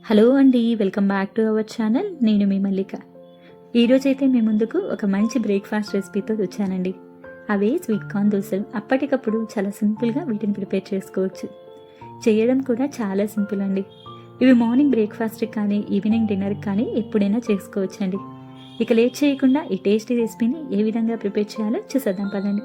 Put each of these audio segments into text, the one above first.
Hello అండి welcome back to our channel. నేను మీ మల్లిక. ఈరోజైతే మీ ముందుకు ఒక మంచి బ్రేక్ఫాస్ట్ రెసిపీతో వచ్చానండి. అవే స్వీట్ కార్న్ దోశలు. అప్పటికప్పుడు చాలా సింపుల్గా వీటిని ప్రిపేర్ చేసుకోవచ్చు. చేయడం కూడా చాలా సింపుల్ అండి. ఇవి మార్నింగ్ బ్రేక్ఫాస్ట్కి కానీ ఈవినింగ్ డిన్నర్కి కానీ ఎప్పుడైనా చేసుకోవచ్చండి. ఇక లేట్ చేయకుండా ఈ టేస్టీ రెసిపీని ఏ విధంగా ప్రిపేర్ చేయాలో చూసేద్దాం పదండి.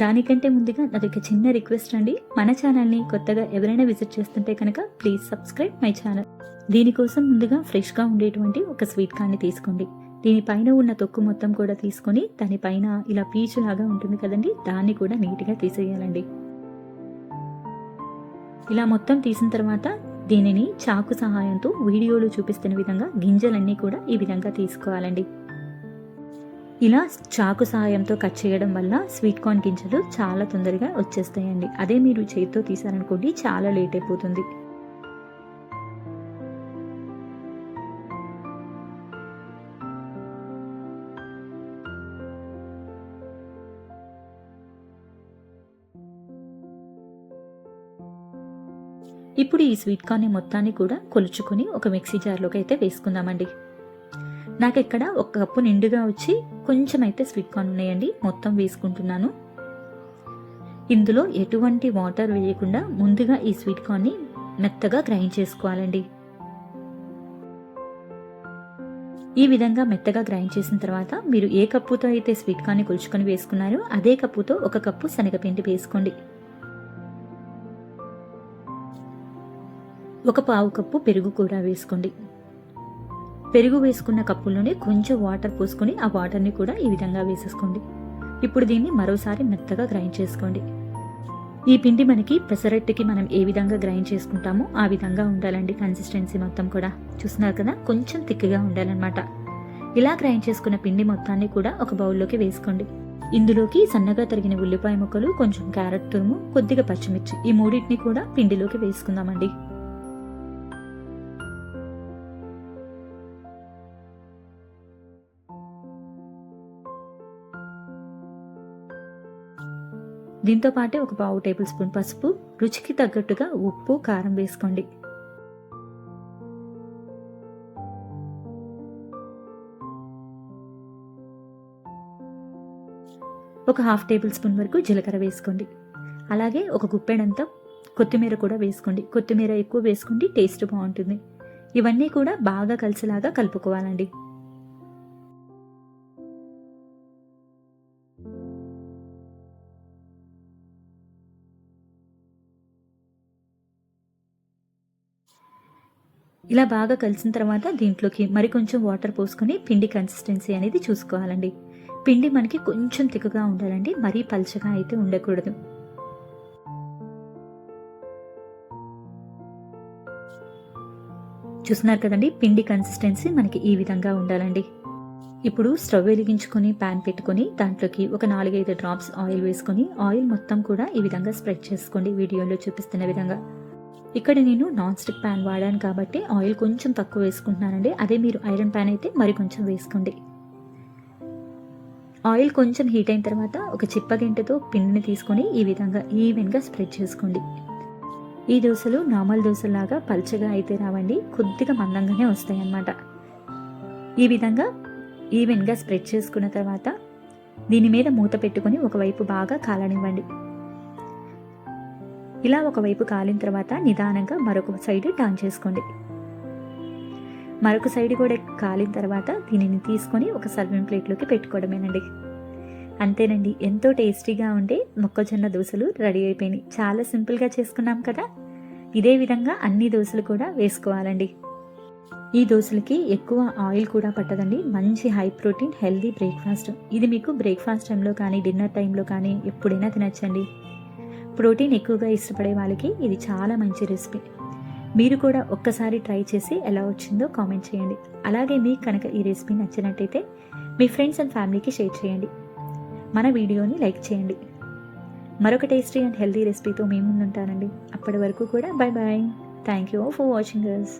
దానికంటే ముందుగా నాది ఒక చిన్న రిక్వెస్ట్ అండి. మన ఛానల్ని కొత్తగా ఎవరైనా విజిట్ చేస్తుంటే కనుక ప్లీజ్ సబ్స్క్రైబ్ మై ఛానల్. దీనికోసం ముందుగా ఫ్రెష్గా ఉండేటువంటి ఒక స్వీట్ కార్డ్ని తీసుకోండి. దీనిపైన ఉన్న తొక్కు మొత్తం కూడా తీసుకొని దానిపైన ఇలా పీచు లాగా ఉంటుంది కదండి దాన్ని కూడా నీట్గా తీసేయాలండి. ఇలా మొత్తం తీసిన తర్వాత దీనిని చాకు సహాయంతో వీడియోలో చూపిస్తున్న విధంగా గింజలన్నీ కూడా ఈ విధంగా తీసుకోవాలండి. ఇలా చాకు సహాయంతో కట్ చేయడం వల్ల స్వీట్ కార్న్ గింజలు చాలా తొందరగా వచ్చేస్తాయండి. అదే మీరు చేతితో తీసారనుకోండి చాలా లేట్ అయిపోతుంది. ఇప్పుడు ఈ స్వీట్ కార్న్ మొత్తాన్ని కూడా కొలుచుకొని ఒక మిక్సీ జార్లోకి అయితే వేసుకుందామండి. నాకు ఇక్కడ ఒక కప్పు నిండుగా వచ్చి కొంచెం అయితే స్వీట్ కార్న్ ఉన్నాయండి. మొత్తం వేసుకుంటున్నాను. ఇందులో ఎటువంటి వాటర్ వేయకుండా ముందుగా ఈ స్వీట్ కార్న్ని మెత్తగా గ్రైండ్ చేసుకోవాలండి. ఈ విధంగా మెత్తగా గ్రైండ్ చేసిన తర్వాత మీరు ఏ కప్పుతో అయితే స్వీట్ కార్న్ని కొలుచుకొని వేసుకున్నారో అదే కప్పుతో ఒక కప్పు శనగపిండి వేసుకోండి. ఒక పావు కప్పు పెరుగు కూడా వేసుకోండి. పెరుగు వేసుకున్న కప్పుల్లోనే కొంచెం వాటర్ పోసుకొని ఆ వాటర్ని కూడా ఈ విధంగా వేసేసుకోండి. ఇప్పుడు దీన్ని మరోసారి మెత్తగా గ్రైండ్ చేసుకోండి. ఈ పిండి మనకి పెసరట్టుకి మనం ఏ విధంగా గ్రైండ్ చేసుకుంటామో ఆ విధంగా ఉండాలండి కన్సిస్టెన్సీ మొత్తం కూడా. చూస్తున్నారు కదా? కొంచెం తిక్కగా ఉండాలన్నమాట. ఇలా గ్రైండ్ చేసుకున్న పిండి మొత్తాన్ని కూడా ఒక బౌల్లోకి వేసుకోండి. ఇందులోకి సన్నగా తరిగిన ఉల్లిపాయ ముక్కలు కొంచెం క్యారెట్ తురుము కొద్దిగా పచ్చిమిర్చి ఈ మూడింటిని కూడా పిండిలోకి వేసుకుందామండి. దీంతో పాటే ఒక పావు టేబుల్ స్పూన్ పసుపు రుచికి తగ్గట్టుగా ఉప్పు కారం వేసుకోండి. ఒక హాఫ్ టేబుల్ స్పూన్ వరకు జీలకర్ర వేసుకోండి. అలాగే ఒక గుప్పెడంతా కొత్తిమీర కూడా వేసుకోండి. కొత్తిమీర ఎక్కువ వేసుకోండి టేస్ట్ బాగుంటుంది. ఇవన్నీ కూడా బాగా కలిసేలాగా కలుపుకోవాలండి. ఇలా బాగా కలిసిన తర్వాత దీంట్లోకి మరి కొంచెం వాటర్ పోసుకొని పిండి కన్సిస్టెన్సీ అనేది చూసుకోవాలండి. పిండి మనకి కొంచెం తిక్కుగా ఉండాలండి మరీ పల్చగా అయితే ఉండకూడదు. చూస్తున్నారు కదండి పిండి కన్సిస్టెన్సీ మనకి ఈ విధంగా ఉండాలండి. ఇప్పుడు స్టవ్ వెలిగించుకొని ప్యాన్ పెట్టుకొని దాంట్లోకి ఒక నాలుగైదు డ్రాప్స్ ఆయిల్ వేసుకొని ఆయిల్ మొత్తం కూడా ఈ విధంగా స్ప్రెడ్ చేసుకోండి. వీడియోలో చూపిస్తున్న విధంగా. ఇక్కడ నేను నాన్ స్టిక్ ప్యాన్ వాడాను కాబట్టి ఆయిల్ కొంచెం తక్కువ వేసుకుంటున్నానండి. అదే మీరు ఐరన్ ప్యాన్ అయితే మరి కొంచెం వేసుకోండి. ఆయిల్ కొంచెం హీట్ అయిన తర్వాత ఒక చిప్పగింటతో పిండిని తీసుకొని ఈ విధంగా ఈవెన్గా స్ప్రెడ్ చేసుకోండి. ఈ దోశలు నార్మల్ దోశలాగా పల్చగా అయితే రావండి. కొద్దిగా మందంగానే వస్తాయి అన్నమాట ఈ విధంగా ఈవెన్గా స్ప్రెడ్ చేసుకున్న తర్వాత దీని మీద మూత పెట్టుకొని ఒకవైపు బాగా కాలనివ్వండి. ఇలా ఒకవైపు కాలిన తర్వాత నిదానంగా మరొక సైడ్ టర్న్ చేసుకోండి. మరొక సైడ్ కూడా కాలిన తర్వాత దీనిని తీసుకొని ఒక సర్వింగ్ ప్లేట్లోకి పెట్టుకోవడమేనండి. అంతేనండి ఎంతో టేస్టీగా ఉండే మొక్కజొన్న దోశలు రెడీ అయిపోయినాయి. చాలా సింపుల్గా చేసుకున్నాం కదా? ఇదే విధంగా అన్ని దోశలు కూడా వేసుకోవాలండి. ఈ దోశలకి ఎక్కువ ఆయిల్ కూడా పట్టదండి. మంచి హై ప్రోటీన్ హెల్దీ బ్రేక్ఫాస్ట్ ఇది మీకు బ్రేక్ఫాస్ట్ టైంలో కానీ డిన్నర్ టైంలో కానీ ఎప్పుడైనా తినచ్చండి. ప్రోటీన్ ఎక్కువగా ఇష్టపడే వాళ్ళకి ఇది చాలా మంచి రెసిపీ. మీరు కూడా ఒక్కసారి ట్రై చేసి ఎలా వచ్చిందో కామెంట్ చేయండి. అలాగే మీకు కనుక ఈ రెసిపీ నచ్చినట్టయితే మీ ఫ్రెండ్స్ అండ్ ఫ్యామిలీకి షేర్ చేయండి. మన వీడియోని లైక్ చేయండి. మరొక టేస్టీ అండ్ హెల్దీ రెసిపీతో మేము ముందుంటానండి అప్పటి వరకు కూడా bye bye thank you for watching us